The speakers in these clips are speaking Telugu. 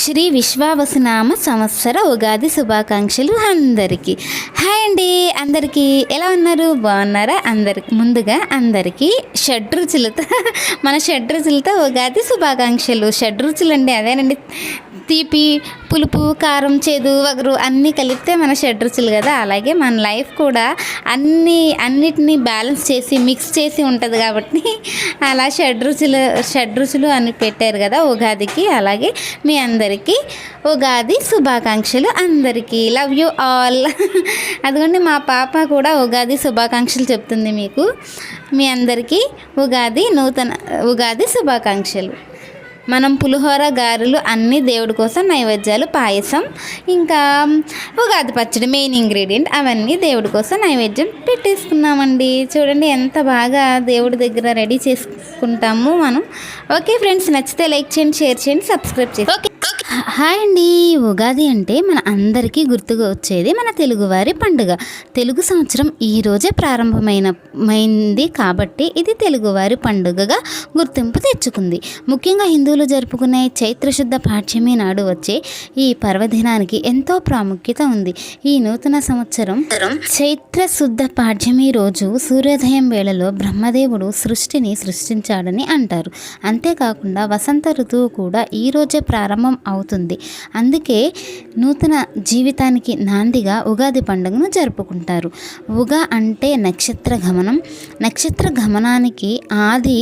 శ్రీ విశ్వావసునామ సంవత్సర ఉగాది శుభాకాంక్షలు అందరికీ. హాయ్ అండి అందరికీ ఎలా ఉన్నారు? బాగున్నారా? అందరికి ముందుగా అందరికీ షడ్రుచులతో మన షడ్రుచులతో ఉగాది శుభాకాంక్షలు. షడ్రుచులు అండి అదేనండి. తీపి పులుపు కారం చేదు వగరు అన్నీ కలిపితే మన షడ్రుచులు కదా. అలాగే మన లైఫ్ కూడా అన్ని అన్నిటినీ బ్యాలెన్స్ చేసి మిక్స్ చేసి ఉంటుంది కాబట్టి అలా షడ్రుచులు షడ్రుచులు అని పెట్టారు కదా ఉగాదికి. అలాగే మీ అందరికీ ఉగాది శుభాకాంక్షలు అందరికీ. లవ్ యూ ఆల్ అదిగోండి మా పాప కూడా ఉగాది శుభాకాంక్షలు చెప్తుంది మీకు. మీ అందరికీ ఉగాది నూతన ఉగాది శుభాకాంక్షలు. మనం పులిహోర గారెలు అన్నీ దేవుడి కోసం నైవేద్యాలు పాయసం ఇంకా ఉగాది పచ్చడి మెయిన్ ఇంగ్రీడియంట్ అవన్నీ దేవుడి కోసం నైవేద్యం పెట్టేసుకున్నామండి. చూడండి ఎంత బాగా దేవుడి దగ్గర రెడీ చేసుకుంటాము మనం. ఓకే ఫ్రెండ్స్ నచ్చితే లైక్ చేయండి షేర్ చేయండి సబ్స్క్రైబ్ చేయండి. ఓకే హాయ్ అండి. ఉగాది అంటే మన అందరికీ గుర్తుగా వచ్చేది మన తెలుగువారి పండుగ. తెలుగు సంవత్సరం ఈ రోజే ప్రారంభమైన మైంది కాబట్టి ఇది తెలుగువారి పండుగగా గుర్తింపు తెచ్చుకుంది. ముఖ్యంగా హిందువులు జరుపుకునే చైత్రశుద్ధ పాఠ్యమి నాడు వచ్చే ఈ పర్వదినానికి ఎంతో ప్రాముఖ్యత ఉంది. ఈ నూతన సంవత్సరం చైత్రశుద్ధ పాఠ్యమి రోజు సూర్యోదయం వేళలో బ్రహ్మదేవుడు సృష్టిని సృష్టించాడని అంటారు. అంతేకాకుండా వసంత ఋతువు కూడా ఈ రోజే ప్రారంభం అవుతుంది. అందుకే నూతన జీవితానికి నాందిగా ఉగాది పండుగను జరుపుకుంటారు. ఉగా అంటే నక్షత్ర గమనం. నక్షత్ర గమనానికి ఆది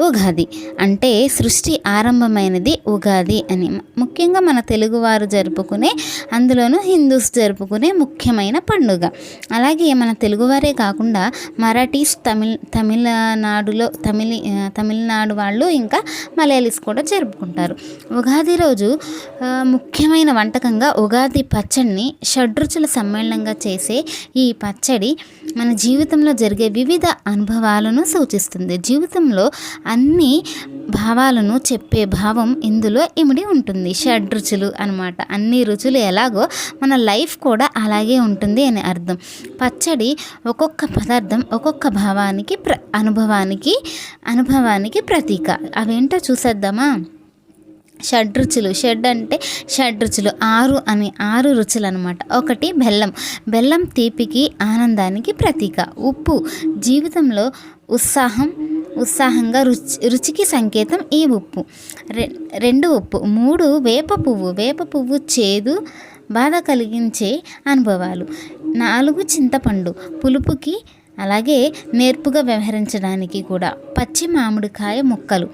ఉగాది అంటే సృష్టి ఆరంభమైనది ఉగాది అని. ముఖ్యంగా మన తెలుగువారు జరుపుకునే అందులోనూ హిందూస్ జరుపుకునే ముఖ్యమైన పండుగ. అలాగే మన తెలుగువారే కాకుండా మరాఠీస్ తమిళ్ తమిళనాడులో తమిళ తమిళనాడు వాళ్ళు ఇంకా మలయాళీస్ కూడా జరుపుకుంటారు. ఉగాది రోజు ముఖ్యమైన వంటకంగా ఉగాది పచ్చడిని షడ్రుచుల సమ్మేళనంగా చేసే ఈ పచ్చడి మన జీవితంలో జరిగే వివిధ అనుభవాలను సూచిస్తుంది. జీవితంలో అన్ని భావాలను చెప్పే భావం ఇందులో ఇమిడి ఉంటుంది. షడ్రుచులు అనమాట అన్ని రుచులు ఎలాగో మన లైఫ్ కూడా అలాగే ఉంటుంది అని అర్థం. పచ్చడి ఒక్కొక్క పదార్థం ఒక్కొక్క భావానికి ప్ర అనుభవానికి అనుభవానికి ప్రతీక. అవేంటో చూసేద్దామా? షడ్రుచులు షడ్ అంటే షడ్రుచులు ఆరు అని ఆరు రుచులు అనమాట ఒకటి బెల్లం. బెల్లం తీపికి ఆనందానికి ప్రతీక. ఉప్పు. జీవితంలో ఉత్సాహం ఉత్సాహంగా రుచి రుచికి సంకేతం ఈ ఉప్పు. రె రెండు ఉప్పు. మూడు వేప పువ్వు. వేప పువ్వు చేదు బాధ కలిగించే అనుభవాలు. నాలుగు చింతపండు. పులుపుకి అలాగే నేర్పుగా వ్యవహరించడానికి కూడా. పచ్చి మామిడికాయ ముక్కలు.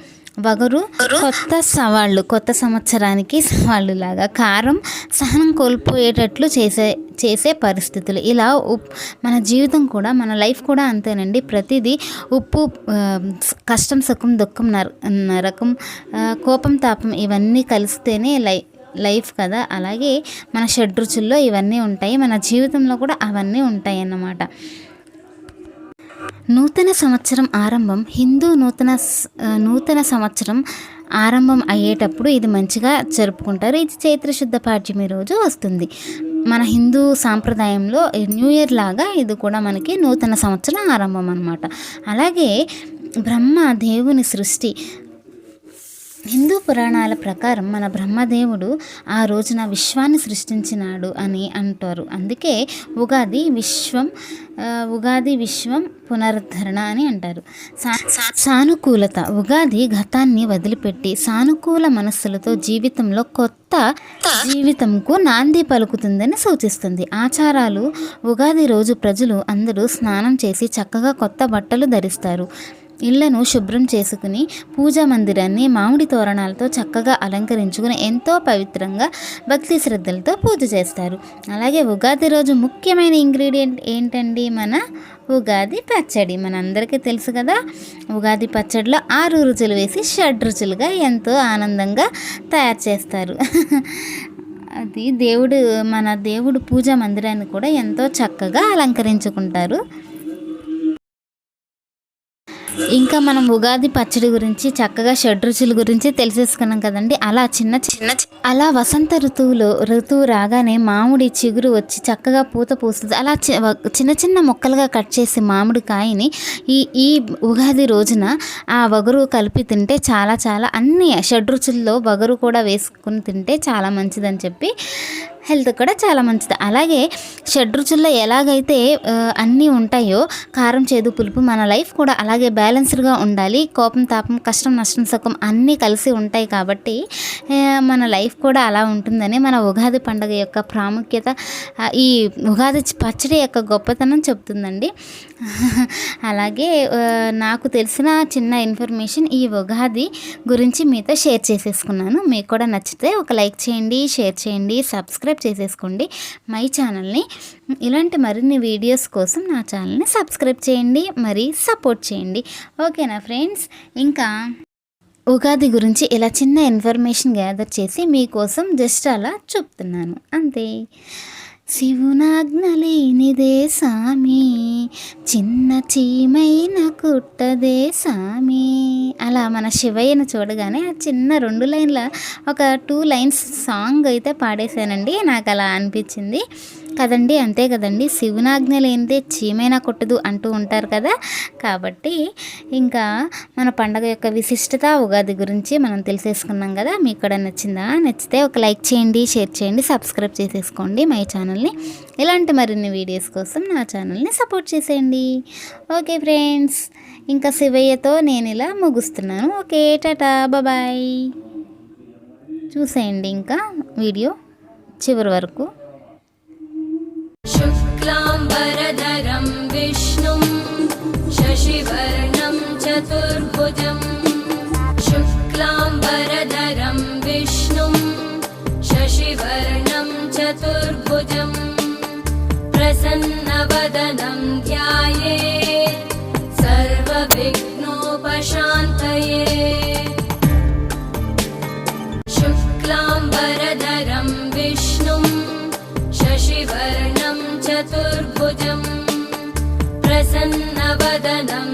వగరు కొత్త సవాళ్ళు కొత్త సంవత్సరానికి సవాళ్ళు లాగా కారం సహనం కోల్పోయేటట్లు చేసే చేసే పరిస్థితులు. ఇలా ఉప్ మన జీవితం కూడా మన లైఫ్ కూడా అంతేనండి. ప్రతిదీ ఉప్పు కష్టం సుఖం దుఃఖం నర నరకం కోపం తాపం ఇవన్నీ కలిస్తేనే లై లైఫ్ కదా. అలాగే మన షడ్రుచుల్లో ఇవన్నీ ఉంటాయి. మన జీవితంలో కూడా అవన్నీ ఉంటాయి అన్నమాట నూతన సంవత్సరం ఆరంభం హిందూ నూతన నూతన సంవత్సరం ఆరంభం అయ్యేటప్పుడు ఇది మంచిగా జరుపుకుంటారు. ఇది చైత్రశుద్ధ పాఠ్యమి రోజు వస్తుంది. మన హిందూ సాంప్రదాయంలో న్యూ ఇయర్ లాగా ఇది కూడా మనకి నూతన సంవత్సరం ఆరంభం అనమాట అలాగే బ్రహ్మ దేవుని సృష్టి హిందూ పురాణాల ప్రకారం మన బ్రహ్మదేవుడు ఆ రోజున విశ్వాన్ని సృష్టించినాడు అని అంటారు. అందుకే ఉగాది విశ్వం ఉగాది విశ్వం పునరుద్ధరణ అని అంటారు. సా- సానుకూలత ఉగాది గతాన్ని వదిలిపెట్టి సానుకూల మనస్సులతో జీవితంలో కొత్త జీవితంకు నాంది పలుకుతుందని సూచిస్తుంది. ఆచారాలు ఉగాది రోజు ప్రజలు అందరూ స్నానం చేసి చక్కగా కొత్త బట్టలు ధరిస్తారు. ఇళ్ళను శుభ్రం చేసుకుని పూజా మందిరాన్ని మామిడి తోరణాలతో చక్కగా అలంకరించుకుని ఎంతో పవిత్రంగా భక్తి శ్రద్ధలతో పూజ చేస్తారు. అలాగే ఉగాది రోజు ముఖ్యమైన ఇంగ్రీడియంట్ ఏంటండి? మన ఉగాది పచ్చడి. మనందరికీ తెలుసు కదా ఉగాది పచ్చడిలో ఆరు రుచులు వేసి షడ్ రుచులుగా ఎంతో ఆనందంగా తయారు చేస్తారు. అది దేవుడు మన దేవుడు పూజా మందిరాన్ని కూడా ఎంతో చక్కగా అలంకరించుకుంటారు. ఇంకా మనం ఉగాది పచ్చడి గురించి చక్కగా షడ్రుచుల గురించి తెలిసేసుకున్నాం కదండి. అలా చిన్న చిన్న అలా వసంత ఋతువులో ఋతువు రాగానే మామిడి చిగురు వచ్చి చక్కగా పూత పూస్తుంది. అలా చిన్న చిన్న ముక్కలుగా కట్ చేసి మామిడి కాయని ఈ ఈ ఉగాది రోజున ఆ వగరు కలిపి తింటే చాలా చాలా అన్ని షడ్రుచుల్లో వగరు కూడా వేసుకుని తింటే చాలా మంచిదని చెప్పి హెల్త్ కూడా చాలా మంచిది. అలాగే షడ్రుచుల్లో ఎలాగైతే అన్నీ ఉంటాయో కారం చేదు పులుపు మన లైఫ్ కూడా అలాగే బ్యాలెన్స్డ్గా ఉండాలి. కోపం తాపం కష్టం నష్టం సుఖం అన్నీ కలిసి ఉంటాయి కాబట్టి మన లైఫ్ కూడా అలా ఉంటుందని మన ఉగాది పండుగ యొక్క ప్రాముఖ్యత ఈ ఉగాది పచ్చడి యొక్క గొప్పతనం చెప్తుందండి. అలాగే నాకు తెలిసిన చిన్న ఇన్ఫర్మేషన్ ఈ ఉగాది గురించి మీతో షేర్ చేసేసుకున్నాను. మీకు కూడా నచ్చితే ఒక లైక్ చేయండి షేర్ చేయండి సబ్స్క్రైబ్ చేసేసుకోండి. మై ఛానల్ని ఇలాంటి మరిన్ని వీడియోస్ కోసం నా ఛానల్ని సబ్స్క్రైబ్ చేయండి. మరి సపోర్ట్ చేయండి. ఓకేనా ఫ్రెండ్స్? ఇంకా ఉగాది గురించి ఇలా చిన్న ఇన్ఫర్మేషన్ గ్యాదర్ చేసి మీకోసం జస్ట్ అలా చెప్తున్నాను. అంతే. శివునాజ్ఞలేనిదే సామి చిన్న చీమైన కుట్టదే సామి అలా మన శివయ్యను చూడగానే ఆ చిన్న రెండు లైన్ల ఒక టూ లైన్స్ సాంగ్ అయితే పాడేశానండి. నాకు అలా అనిపించింది. కదండి అంతే కదండి. శివునాజ్ఞ లేనిదే చీమైనా కొట్టదు అంటూ ఉంటారు కదా. కాబట్టి ఇంకా మన పండగ యొక్క విశిష్టత ఉగాది గురించి మనం తెలిసేసుకున్నాం కదా. మీకు కూడా నచ్చిందా? నచ్చితే ఒక లైక్ చేయండి షేర్ చేయండి సబ్స్క్రైబ్ చేసేసుకోండి మై ఛానల్ని. ఇలాంటి మరిన్ని వీడియోస్ కోసం నా ఛానల్ని సపోర్ట్ చేసేయండి. ఓకే ఫ్రెండ్స్ ఇంకా శివయ్యతో నేను ఇలా ముగుస్తున్నాను. Okay Tata bye. చూసేయండి ఇంకా వీడియో చివరి వరకు. शुक्लाम्बरदरं विष्णुं शशिवर्णं चतुर् चतुर्भुजम् प्रसन्नवदनं